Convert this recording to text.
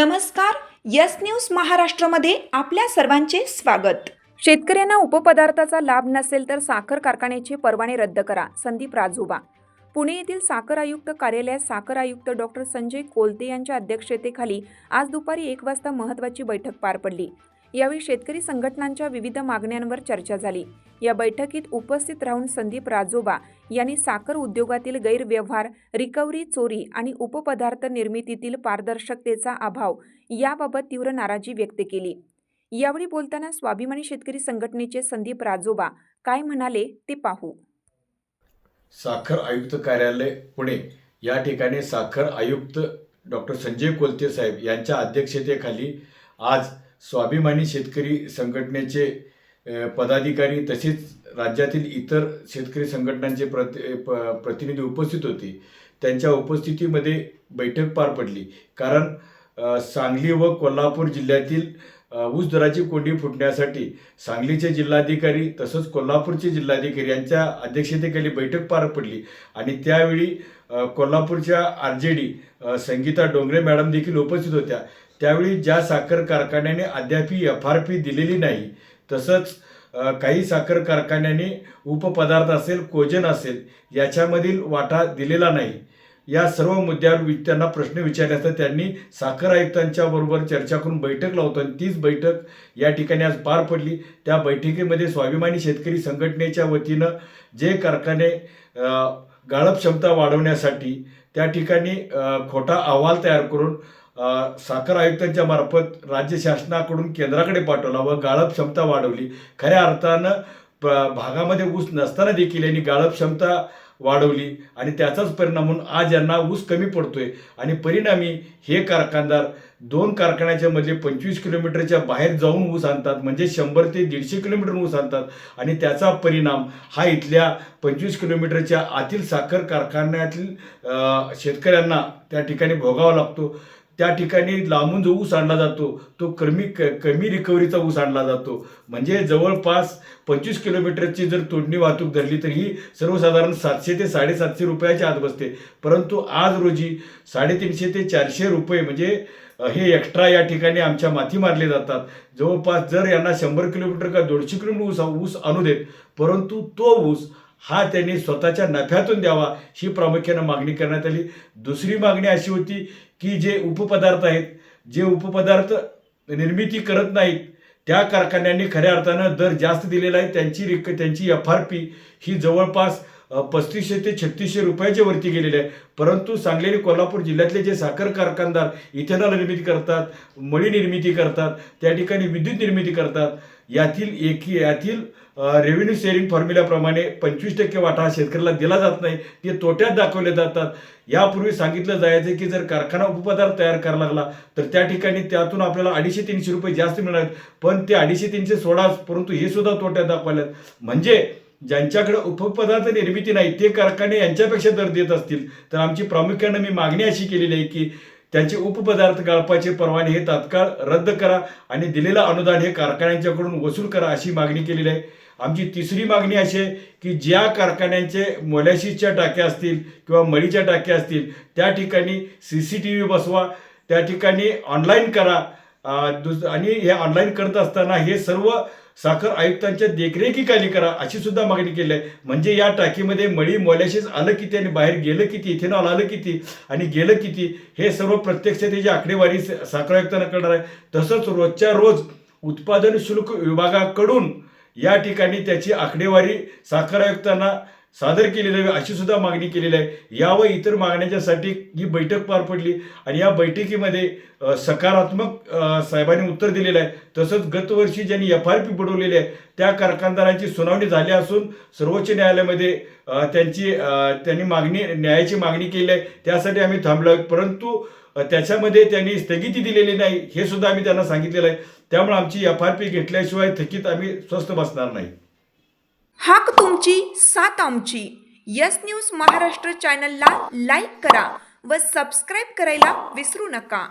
नमस्कार yes news महाराष्ट्रामध्ये आपल्या सर्वांचे स्वागत. शेतकऱ्यांना उपपदार्थाचा लाभ नसेल तर साखर कारखान्याचे परवाने रद्द करा संदीप राजोबा. पुणे येथील साखर आयुक्त कार्यालयात साखर आयुक्त डॉक्टर संजय कोलते यांच्या अध्यक्षतेखाली आज दुपारी एक वाजता महत्त्वाची बैठक पार पडली. यावेळी शेतकरी संघटनांच्या विविध मागण्यांवर चर्चा झाली. या बैठकीत उपस्थित राहून संदीप राजोबा यांनी साखर उद्योगातील गैरव्यवहार रिकव्हरी चोरी आणि उपपदार्थ निर्मितीतील पारदर्शकतेचा अभाव याबाबत तीव्र नाराजी व्यक्त केली. यावेळी बोलताना स्वाभिमानी शेतकरी संघटनेचे संदीप राजोबा काय म्हणाले ते पाहू. साखर आयुक्त कार्यालय पुणे. या ठिकाणी साखर आयुक्त डॉक्टर संजय कोलते साहेब यांच्या अध्यक्षतेखाली आज स्वाभिमानी शेतकरी संघटनेचे पदाधिकारी तसेच राज्यातील इतर शेतकरी संघटनांचे प्रति प प्रतिनिधी उपस्थित होते. त्यांच्या उपस्थितीमध्ये बैठक पार पडली. कारण सांगली व कोल्हापूर जिल्ह्यातील ऊस दराची कोंडी फुटण्यासाठी सांगलीचे जिल्हाधिकारी तसंच कोल्हापूरचे जिल्हाधिकारी यांच्या अध्यक्षतेखाली बैठक पार पडली. आणि त्यावेळी कोल्हापूरच्या R J D Sangeeta Dongre madam देखील उपस्थित होत्या. त्यावेळी ज्या साखर कारखान्याने अद्यापही एफ आर पी दिलेली नाही तसंच काही साखर कारखान्याने उपपदार्थ असेल कोजन असेल याच्यामधील वाटा दिलेला नाही. या सर्व मुद्द्यावर वि- त्यांना प्रश्न विचारले असता त्यांनी साखर आयुक्तांच्या बरोबर चर्चा करून बैठक लावतो आणि तीच बैठक या ठिकाणी आज पार पडली. त्या बैठकीमध्ये स्वाभिमानी शेतकरी संघटनेच्या वतीनं जे कारखाने गाळप क्षमता वाढवण्यासाठी त्या ठिकाणी खोटा अहवाल तयार करून साखर आयुक्तांच्या मार्फत राज्य शासनाकडून केंद्राकडे पाठवला व गाळप क्षमता वाढवली. खऱ्या अर्थानं प- भागामध्ये ऊस नसताना देखील यांनी गाळप क्षमता वाढवली आणि त्याचाच परिणाम म्हणून आज यांना ऊस कमी पडतोय. आणि परिणामी हे कारखानदार दोन कारखान्याच्या मधले पंचवीस किलोमीटरच्या बाहेर जाऊन ऊस आणतात म्हणजे शंभर ते दीडशे किलोमीटर ऊस आणतात. आणि त्याचा परिणाम हा इथल्या पंचवीस किलोमीटरच्या आतील साखर कारखान्यातील शेतकऱ्यांना त्या ठिकाणी भोगावा लागतो. त्या ठिकाणी लांबून जो ऊस आणला जातो तो कमी क कमी रिकव्हरीचा ऊस आणला जातो. म्हणजे जवळपास पंचवीस किलोमीटरची जर तोडणी वाहतूक धरली तर ही सर्वसाधारण सातशे ते साडेसातशे रुपयाच्या आत बसते. परंतु आज रोजी साडेतीनशे ते चारशे रुपये म्हणजे हे एक्स्ट्रा या ठिकाणी आमच्या माथी मारले जातात. जवळपास जर यांना शंभर किलोमीटर का दोनशे किलोमीटर ऊस ऊस आणू देत परंतु तो ऊस हा त्यांनी स्वतःच्या नफ्यातून द्यावा ही प्रामुख्यानं मागणी करण्यात आली. दुसरी मागणी अशी होती की जे उपपदार्थ आहेत जे उपपदार्थ निर्मिती करत नाहीत त्या कारखान्यांनी खऱ्या अर्थानं दर जास्त दिलेला आहे. त्यांची रिक त्यांची एफ आर पी ही जवळपास पस्तीसशे ते छत्तीसशे रुपयाच्या वरती गेलेली आहे. परंतु सांगलेले कोल्हापूर जिल्ह्यातले जे साखर कारखानदार इथेनॉल निर्मिती करतात मळी निर्मिती करतात त्या ठिकाणी विद्युत निर्मिती करतात यातील एकी यातील रेव्हेन्यू शेअरिंग फॉर्म्युल्याप्रमाणे पंचवीस टक्के वाटा हा शेतकऱ्याला दिला जात नाही ते तोट्यात दाखवले जातात. यापूर्वी सांगितलं जायचं की जर कारखाना उपपदार्थ तयार करायला लागला तर त्या ठिकाणी त्यातून आपल्याला अडीचशे तीनशे रुपये जास्त मिळणार पण ते अडीचशे तीनशे सोळाच परंतु हे सुद्धा तोट्यात दाखवल्यात म्हणजे ज्यांच्याकडे उपपदार्थ निर्मिती नाही ते कारखाने यांच्यापेक्षा दर देत असतील. तर आमची प्रामुख्यानं मी मागणी अशी केलेली आहे की त्यांचे उपपदार्थ गाळपाचे परवाने हे तात्काळ रद्द करा आणि दिलेलं अनुदान हे कारखान्यांच्याकडून वसूल करा अशी मागणी केलेली आहे. आमची तिसरी मागणी अशी आहे की ज्या कारखान्यांचे मोलॅसिसच्या टाक्या असतील किंवा मळीच्या टाक्या असतील त्या ठिकाणी सी सी टी व्ही बसवा त्या ठिकाणी ऑनलाईन करा. दुस आणि हे ऑनलाईन करत असताना हे सर्व साखर आयुक्तांच्या देखरेखीखाली करा अशी सुद्धा मागणी केली आहे. म्हणजे या टाकीमध्ये मळी मोल्याशीच आलं किती आणि बाहेर गेलं किती इथेनॉल आलं किती आणि गेलं किती हे सर्व प्रत्यक्ष त्याची आकडेवारी साखर आयुक्तांना करणार आहे तसंच रोजच्या रोज उत्पादन शुल्क विभागाकडून या ठिकाणी त्याची आकडेवारी साखर आयुक्तांना सादर केली जावी अशी सुद्धा मागणी केलेली आहे. या व इतर मागण्यांच्यासाठी ही बैठक पार पडली आणि या बैठकीमध्ये सकारात्मक साहेबांनी उत्तर दिलेलं आहे. तसंच गतवर्षी ज्यांनी एफ आर पी बुडवलेली आहे त्या कारखानदारांची सुनावणी झाली असून सर्वोच्च न्यायालयामध्ये त्यांची त्यांनी मागणी न्यायाची मागणी केली आहे. त्यासाठी आम्ही थांबलो आहे परंतु त्याच्यामध्ये त्यांनी स्थगिती दिलेली नाही हे सुद्धा आम्ही त्यांना सांगितलेलं आहे. त्यामुळे आमची एफ आर पी घेतल्याशिवाय थकीत आम्ही स्वस्थ बसणार नाही. हाक तुमची साथ आमची. यस न्यूज महाराष्ट्र चॅनलला लाईक करा व सबस्क्राईब करायला विसरू नका.